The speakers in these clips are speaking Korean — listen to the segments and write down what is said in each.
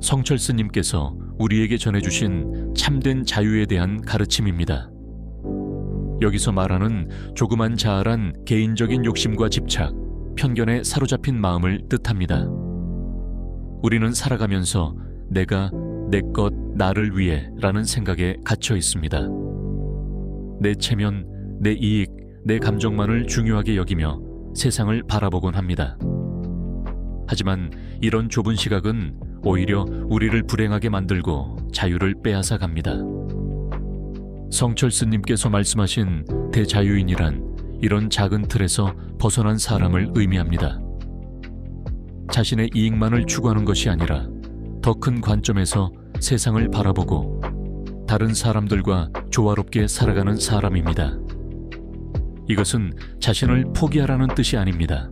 성철 스님께서 우리에게 전해주신 참된 자유에 대한 가르침입니다. 여기서 말하는 조그만 자아란 개인적인 욕심과 집착, 편견에 사로잡힌 마음을 뜻합니다. 우리는 살아가면서 내가 내 것, 나를 위해 라는 생각에 갇혀 있습니다. 내 체면, 내 이익, 내 감정만을 중요하게 여기며 세상을 바라보곤 합니다. 하지만 이런 좁은 시각은 오히려 우리를 불행하게 만들고 자유를 빼앗아 갑니다. 성철 스님께서 말씀하신 대자유인이란 이런 작은 틀에서 벗어난 사람을 의미합니다. 자신의 이익만을 추구하는 것이 아니라 더 큰 관점에서 세상을 바라보고 다른 사람들과 조화롭게 살아가는 사람입니다. 이것은 자신을 포기하라는 뜻이 아닙니다.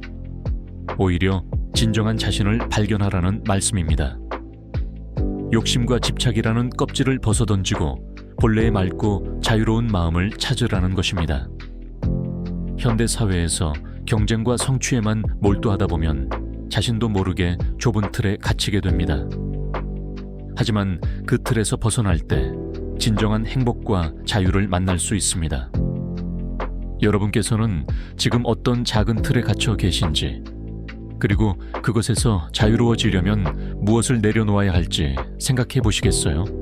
오히려 진정한 자신을 발견하라는 말씀입니다. 욕심과 집착이라는 껍질을 벗어던지고 본래의 맑고 자유로운 마음을 찾으라는 것입니다. 현대 사회에서 경쟁과 성취에만 몰두하다 보면 자신도 모르게 좁은 틀에 갇히게 됩니다. 하지만 그 틀에서 벗어날 때 진정한 행복과 자유를 만날 수 있습니다. 여러분께서는 지금 어떤 작은 틀에 갇혀 계신지, 그리고 그것에서 자유로워지려면 무엇을 내려놓아야 할지 생각해 보시겠어요?